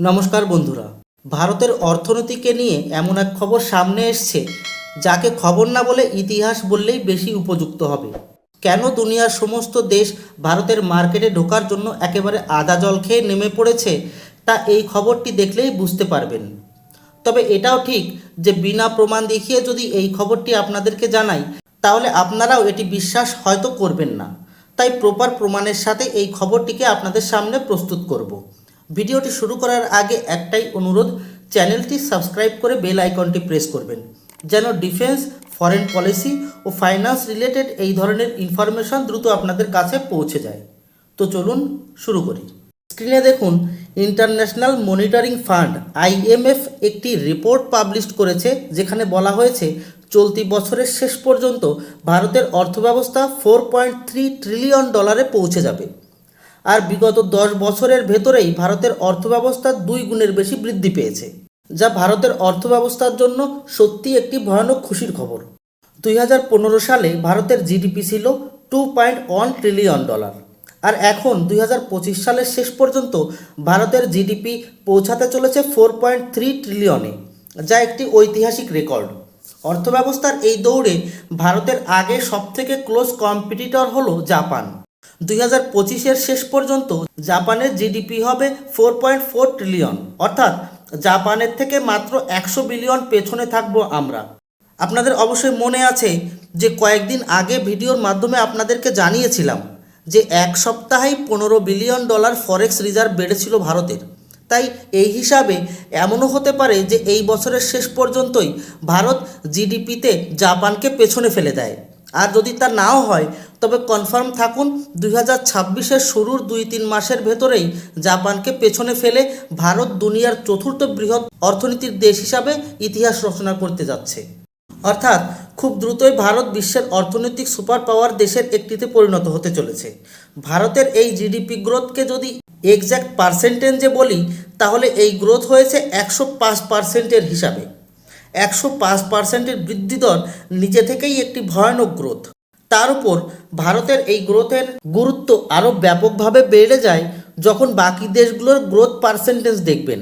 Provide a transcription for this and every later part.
নমস্কার বন্ধুরা। ভারতের অর্থনীতিকে নিয়ে এমন এক খবর সামনে এসছে, যাকে খবর না বলে ইতিহাস বললেই বেশি উপযুক্ত হবে। কেন দুনিয়ার সমস্ত দেশ ভারতের মার্কেটে ঢোকার জন্য একেবারে আদা জল খেয়ে নেমে পড়েছে, তা এই খবরটি দেখলেই বুঝতে পারবেন। তবে এটাও ঠিক যে বিনা প্রমাণ দেখিয়ে যদি এই খবরটি আপনাদেরকে জানাই, তাহলে আপনারাও এটি বিশ্বাস হয়তো করবেন না। তাই প্রপার প্রমাণের সাথে এই খবরটিকে আপনাদের সামনে প্রস্তুত করব। ভিডিওটি শুরু করার আগে একটাই অনুরোধ, চ্যানেলটি সাবস্ক্রাইব করে বেল আইকনটি প্রেস করবেন, যেন ডিফেন্স, ফরেন পলিসি ও ফাইন্যান্স রিলেটেড এই ধরনের ইনফরমেশন দ্রুত আপনাদের কাছে পৌঁছে যায়। তো চলুন শুরু করি। স্ক্রিনে দেখুন, ইন্টারন্যাশনাল মনিটরিং ফান্ড আইএমএফ একটি রিপোর্ট পাবলিশ করেছে, যেখানে বলা হয়েছে, চলতি বছরের শেষ পর্যন্ত ভারতের অর্থব্যবস্থা ফোর পয়েন্ট থ্রি ট্রিলিয়ন ডলারে পৌঁছে যাবে। আর বিগত দশ বছরের ভেতরেই ভারতের অর্থব্যবস্থা দুই গুণের বেশি বৃদ্ধি পেয়েছে, যা ভারতের অর্থব্যবস্থার জন্য সত্যি একটি ভয়ানক খুশির খবর। দুই হাজার পনেরো সালে ভারতের জিডিপি ছিল two point one trillion dollar আর এখন দুই হাজার পঁচিশ সালের শেষ পর্যন্ত ভারতের জিডিপি পৌঁছাতে চলেছে ফোর পয়েন্ট থ্রি ট্রিলিয়নে যা একটি ঐতিহাসিক রেকর্ড অর্থব্যবস্থার এই দৌড়ে ভারতের আগে সবথেকে ক্লোজ কম্পিটিটর হলো জাপান। দুই হাজার পঁচিশের শেষ পর্যন্ত জাপানের জিডিপি হবে ফোর পয়েন্ট ফোর ট্রিলিয়ন। অর্থাৎ জাপানের থেকে মাত্র একশো বিলিয়ন পেছনে থাকব আমরা। আপনাদের অবশ্যই মনে আছে যে কয়েকদিন আগে ভিডিওর মাধ্যমে আপনাদেরকে জানিয়েছিলাম যে এক সপ্তাহেই পনেরো বিলিয়ন ডলার ফরেক্স রিজার্ভ বেড়েছিল ভারতের। তাই এই হিসাবে এমনও হতে পারে যে এই বছরের শেষ পর্যন্তই ভারত জিডিপিতে জাপানকে পেছনে ফেলে দেয়। আর যদি তা নাও হয়, তবে কনফার্ম থাকুন, দুই হাজার ছাব্বিশের শুরুর দুই তিন মাসের ভেতরেই জাপানকে পেছনে ফেলে ভারত দুনিয়ার চতুর্থ বৃহৎ অর্থনীতির দেশ হিসাবে ইতিহাস রচনা করতে যাচ্ছে। অর্থাৎ, খুব দ্রুতই ভারত বিশ্বের অর্থনৈতিক সুপার পাওয়ার দেশের একটিতে পরিণত হতে চলেছে। ভারতের এই জিডিপি গ্রোথকে যদি এক্স্যাক্ট পার্সেন্টেজে বলি, তাহলে এই গ্রোথ হয়েছে একশো পাঁচ পার্সেন্টের হিসাবে। একশো পাঁচ পার্সেন্টের বৃদ্ধি দর নিজে থেকেই একটি ভয়ানক গ্রোথ। তার উপর ভারতের এই গ্রোথের গুরুত্ব আরও ব্যাপকভাবে বেড়ে যায় যখন বাকি দেশগুলোর গ্রোথ পার্সেন্টেজ দেখবেন।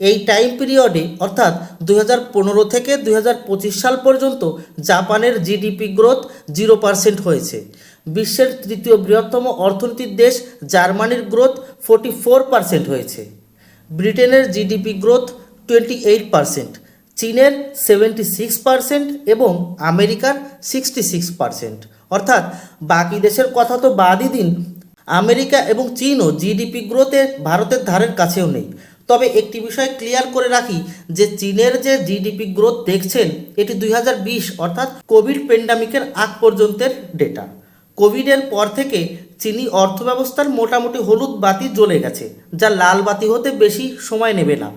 এই টাইম পিরিয়ডে, অর্থাৎ দুই হাজার পনেরো থেকে দু হাজার পঁচিশ সাল পর্যন্ত জাপানের জিডিপি গ্রোথ জিরো পার্সেন্ট হয়েছে। বিশ্বের তৃতীয় বৃহত্তম অর্থনীতির দেশ জার্মানির গ্রোথ ফোর্টি ফোর পার্সেন্ট হয়েছে। ব্রিটেনের GDP growth twenty eight percent. চীনের সেভেন্টি সিক্স পার্সেন্ট এবং আমেরিকার সিক্সটি সিক্স পার্সেন্ট অর্থাৎ বাকি দেশের কথা তো বাদই দিন, আমেরিকা এবং চীনও জিডিপি গ্রোথে ভারতের ধারের কাছেও নেই। তবে একটি বিষয় ক্লিয়ার করে রাখি যে চীনের যে জিডিপি গ্রোথ দেখছেন, এটি দুই হাজার বিশ, অর্থাৎ কোভিড পেন্ডামিকের আগ পর্যন্তের ডেটা কোভিডের পর থেকে চীনি অর্থব্যবস্থার মোটামুটি হলুদ বাতি জ্বলে গেছে, যা লাল বাতি হতে বেশি সময় নেবে না।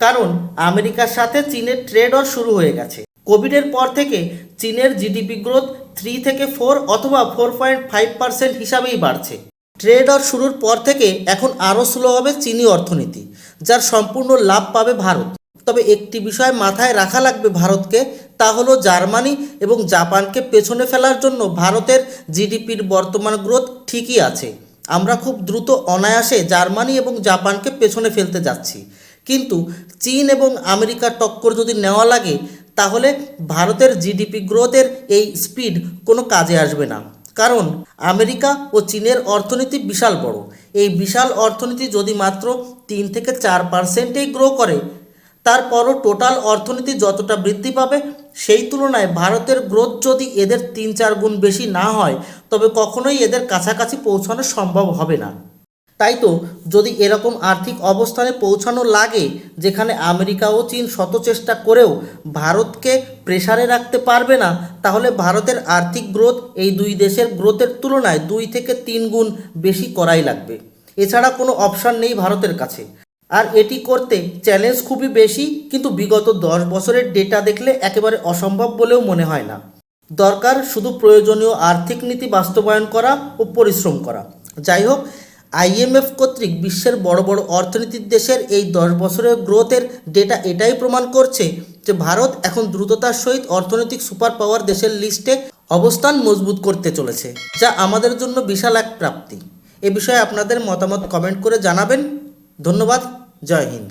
কারণ আমেরিকার সাথে চীনের ট্রেডও শুরু হয়ে গেছে। কোভিডের পর থেকে চীনের জিডিপি গ্রোথ থ্রি থেকে ফোর অথবা ফোর পয়েন্ট ফাইভ পার্সেন্ট হিসাবেই বাড়ছে। ট্রেড অর শুরুর পর থেকে এখন আরও স্লো হবে চীনি অর্থনীতি, যার সম্পূর্ণ লাভ পাবে ভারত। তবে একটি বিষয় মাথায় রাখা লাগবে ভারতকে, তা হলো জার্মানি এবং জাপানকে পেছনে ফেলার জন্য ভারতের জিডিপির বর্তমান গ্রোথ ঠিকই আছে। আমরা খুব দ্রুত অনায়াসে জার্মানি এবং জাপানকে পেছনে ফেলতে যাচ্ছি। কিন্তু চীন এবং আমেরিকার টক্কর যদি নেওয়া লাগে, তাহলে ভারতের জিডিপি গ্রোথের এই স্পিড কোনো কাজে আসবে না। কারণ আমেরিকা ও চীনের অর্থনীতি বিশাল বড়। এই বিশাল অর্থনীতি যদি মাত্র তিন থেকে চার পার্সেন্টেই গ্রো করে, তারপরও টোটাল অর্থনীতি যতটা বৃদ্ধি পাবে, সেই তুলনায় ভারতের গ্রোথ যদি এদের তিন চার গুণ বেশি না হয়, তবে কখনোই এদের কাছাকাছি পৌঁছানো সম্ভব হবে না। তাই তো যদি এরকম আর্থিক অবস্থানে পৌঁছানো লাগে, যেখানে আমেরিকা ও চীন শত চেষ্টা করেও ভারতকে প্রেসারে রাখতে পারবে না, তাহলে ভারতের আর্থিক গ্রোথ এই দুই দেশের গ্রোথের তুলনায় দুই থেকে তিন গুণ বেশি করাই লাগবে। এছাড়া কোনো অপশান নেই ভারতের কাছে। আর এটি করতে চ্যালেঞ্জ খুবই বেশি, কিন্তু বিগত দশ বছরের ডেটা দেখলে একেবারে অসম্ভব বলেও মনে হয় না। দরকার শুধু প্রয়োজনীয় আর্থিক নীতি বাস্তবায়ন করা ও পরিশ্রম করা। যাই হোক আইএমএফ কর্তৃক বিশ্বের বড় বড় অর্থনীতির দেশের এই দশ বছরের গ্রোথের ডেটা এটাই প্রমাণ করছে যে ভারত এখন দ্রুততার সহিত অর্থনৈতিক সুপার পাওয়ার দেশের লিস্টে অবস্থান মজবুত করতে চলেছে, যা আমাদের জন্য বিশাল এক প্রাপ্তি। এ বিষয়ে আপনাদের মতামত কমেন্ট করে জানাবেন। ধন্যবাদ। জয় হিন্দ।